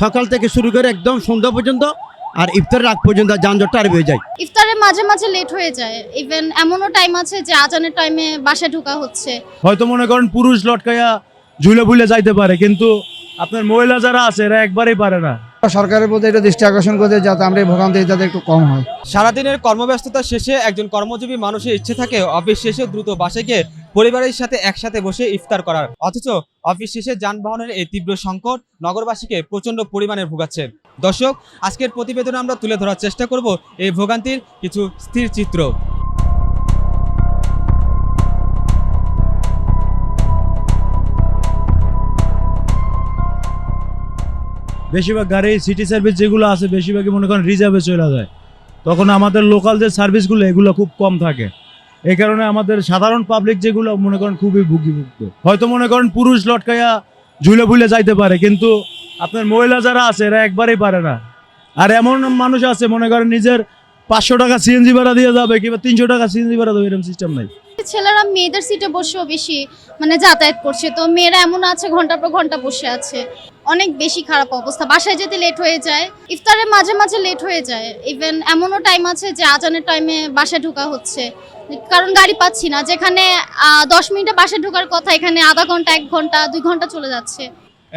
সকাল থেকে শুরু করে একদম সন্ধ্যা পর্যন্ত আর ইফতারের আগ পর্যন্ত যানজটটা আরও হয়ে যায়। ইফতারের মাঝে মাঝে লেট হয়ে যায়। ইভেন এমনও টাইম আছে যে আজানের টাইমে বাসায় ঢোকা হচ্ছে। হয়তো মনে করেন পুরুষ লটকাইয়া ঝুলে ভুলে যাইতে পারে কিন্তু আপনার মহিলা যারা আছে এরা একবারেই পারে না। সরকারের প্রতি এটা দৃষ্টি আকর্ষণ করতে যাতে আমরা এই ভোগান্তি যাতে একটু কম হয়। সারাদিনের কর্মব্যস্ততা শেষে একজন কর্মজীবী মানুষের ইচ্ছে থাকে অফিস শেষে দ্রুত বাসে গিয়ে পরিবারের সাথে একসাথে বসে ইফতার করার। অথচ অফিস শেষে যানবাহনের এই তীব্র সংকট নগরবাসীকে প্রচণ্ড পরিমাণে ভোগাচ্ছে। দর্শক, আজকের প্রতিবেদনে আমরা তুলে ধরার চেষ্টা করব এই ভোগান্তির কিছু স্থির চিত্র। বেশিরভাগ গাড়ি সিটি সার্ভিস যেগুলো আছে, বেশিরভাগই মনে করেন রিজার্ভে চলে যায়। তখন আমাদের লোকাল যে সার্ভিসগুলো এগুলো খুব কম থাকে। এই কারণে আমাদের সাধারণ পাবলিক যেগুলো মনে করেন খুবই ভুগিভুক্ত। হয়তো মনে করেন পুরুষ লটকাইয়া ঝুলে ভুলে যাইতে পারে, কিন্তু আপনার মহিলা যারা আছে, এরা একবারেই পারে না। আর এমন মানুষ আছে, মনে করেন নিজের পাঁচশো টাকা সিএনজি ভাড়া দিয়ে যাবে কিংবা তিনশো টাকা সিএনজি ভাড়া দেবে, এরকম সিস্টেম নাই। ছেলেরা মেয়েদের সিটে বসেও বেশি মানে যাতায়াত করছে। তো মেয়েরা এমন আছে, ঘণ্টার পর ঘণ্টা বসে আছে। অনেক বেশি খারাপ অবস্থা। বাসায় যেতে লেট হয়ে যায়, ইফতারের মাঝে মাঝে লেট হয়ে যায়। ইভেন এমনও টাইম আছে যে আজানের টাইমে বাসায় ঢোকা হচ্ছে। কারণ গাড়ি পাচ্ছি না, যেখানে দশ মিনিটে বাসায় ঢোকার কথা, এখানে আধা ঘণ্টা, এক ঘণ্টা, দুই ঘণ্টা চলে যাচ্ছে।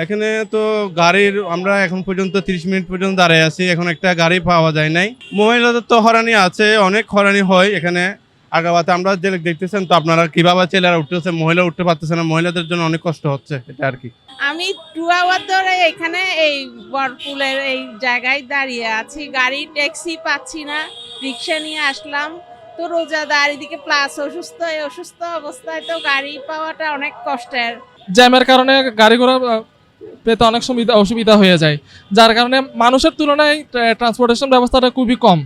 এখানে তো গাড়ির, আমরা এখন পর্যন্ত তিরিশ মিনিট পর্যন্ত দাঁড়িয়ে আছি, এখন একটা গাড়ি পাওয়া যায় নাই। মহিলাদের তো হরানি আছে, অনেক হরানি হয় এখানে। আগাবাতে আমরা যে দেখতেছেন তো আপনারা কীভাবে ছেলেরা উঠতেছে মহিলা উঠতে পারতেছে না মহিলাদের জন্য অনেক কষ্ট হচ্ছে এটা আর কি। আমি টু আওয়ার ধরে এখানে এই বরপুলের এই জায়গায় দাঁড়িয়ে আছি। গাড়ি ট্যাক্সি পাচ্ছি না রিক্সা নিয়ে আসলাম। তো রোজাদার এদিকে প্লাস অসুস্থ এই অসুস্থ অবস্থায় তো গাড়ি পাওয়াটা অনেক কষ্টের। জ্যামের কারণে গাড়ি ঘোড়া পেতে অনেক সুবিধা অসুবিধা হয়ে যায়। যার কারণে মানুষের তুলনায় ট্রান্সপোর্টেশন ব্যবস্থাটা খুবই কম।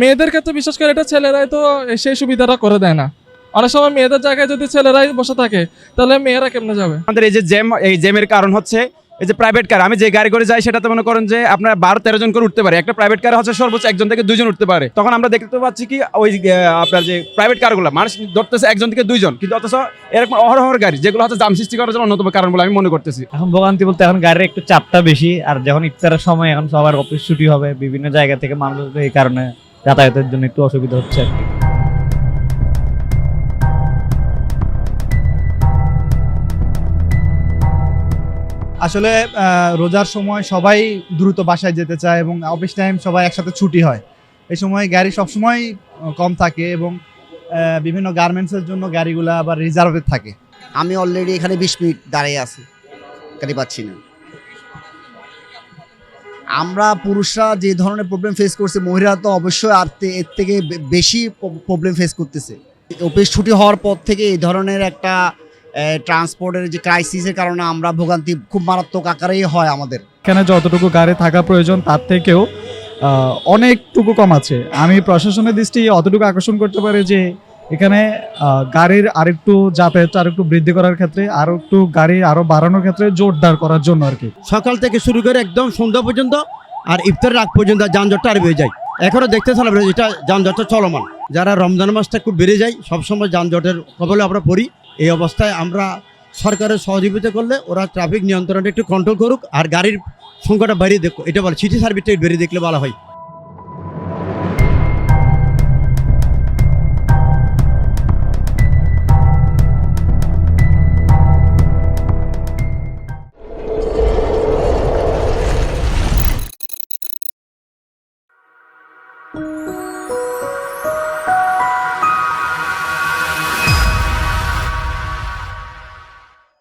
মেয়েদের ক্ষেত্রে বিশেষ করে এটা ছেলেরাই তো সেই সুবিধাটা করে দেয় না। অনেক সময় মেয়েদের জায়গায় যদি ছেলেরাই বসে থাকে তাহলে মেয়েরা কেমনে যাবে? আমাদের এই যে জ্যাম এই জ্যামের কারণ হচ্ছে এই যে প্রাইভেট কার আমি যে গাড়ি করে যাই সেটাতে মনে করেন যে আপনার বারো তেরো জন করে উঠতে পারে। একটা প্রাইভেট কার হচ্ছে সর্বোচ্চ একজন থেকে দুইজন উঠতে পারে। তখন আমরা দেখতে পাচ্ছি কি ওই আপনার যে প্রাইভেট কারগুলো মানুষ ধরতেছে একজন থেকে দুইজন কিন্তু অথচ এরকম অহরহর গাড়ি যেগুলো হচ্ছে জাম সৃষ্টি করার জন্য অন্যতম কারণ বলে আমি মনে করতেছি। এখন ভোগান্তি বলতে এখন গাড়ির একটু চাপটা বেশি আর যখন ইফতারের সময় এখন সবার অফিস ছুটি হবে বিভিন্ন জায়গা থেকে মানুষ এই কারণে যাতায়াতের জন্য একটু অসুবিধা হচ্ছে আর কি। আসলে আহ, রোজার সময় সবাই দ্রুত বাসায় যেতে চায় এবং অফিস টাইম সবাই একসাথে ছুটি হয়। এই সময় গাড়ি সবসময় কম থাকে এবং আহ, বিভিন্ন গার্মেন্টসের জন্য গাড়িগুলা আবার রিজার্ভে থাকে। আমি অলরেডি এখানে বিশ মিনিট দাঁড়িয়ে আছি গাড়ি পাচ্ছি না। আমরা পুরুষরা যে ধরনের প্রবলেম ফেস করছে, মহিলারা তো অবশ্যই আর এর থেকে বেশি প্রবলেম ফেস করতেছে। অফিস ছুটি হওয়ার পর থেকে এই ধরনের একটা ট্রান্সপোর্টের যে ক্রাইসিসের কারণে আমরা ভোগান্তি খুব মারাত্মক আকারেই হয় আমাদের। এখানে যতটুকু গাড়ি থাকা প্রয়োজন, তার থেকেও অনেকটুকু কম আছে। আমি প্রশাসনের দৃষ্টি অতটুকু আকর্ষণ করতে পারি যে এখানে গাড়ির আরেকটু যাতায়াত আরেকটু বৃদ্ধি করার ক্ষেত্রে আরও একটু গাড়ি আরও বাড়ানোর ক্ষেত্রে জোরদার করার জন্য আর কি। সকাল থেকে শুরু করে একদম সন্ধ্যা পর্যন্ত আর ইফতারের আগ পর্যন্ত যানজটটা আরও বেড়ে যায়। এখনও দেখতে থাকলে এটা যানজটটা চলমান। যারা রমজান মাসটা খুব বেড়ে যায়, সবসময় যানজটের কবলে আমরা পড়ি। এই অবস্থায় আমরা সরকারের সহযোগিতা করলে ওরা ট্রাফিক নিয়ন্ত্রণটা একটু কন্ট্রোল করুক আর গাড়ির সংখ্যাটা বাড়িয়ে দেখো এটা বলে সিটি সার্ভিসটা বেরিয়ে দেখলে ভালো হয়।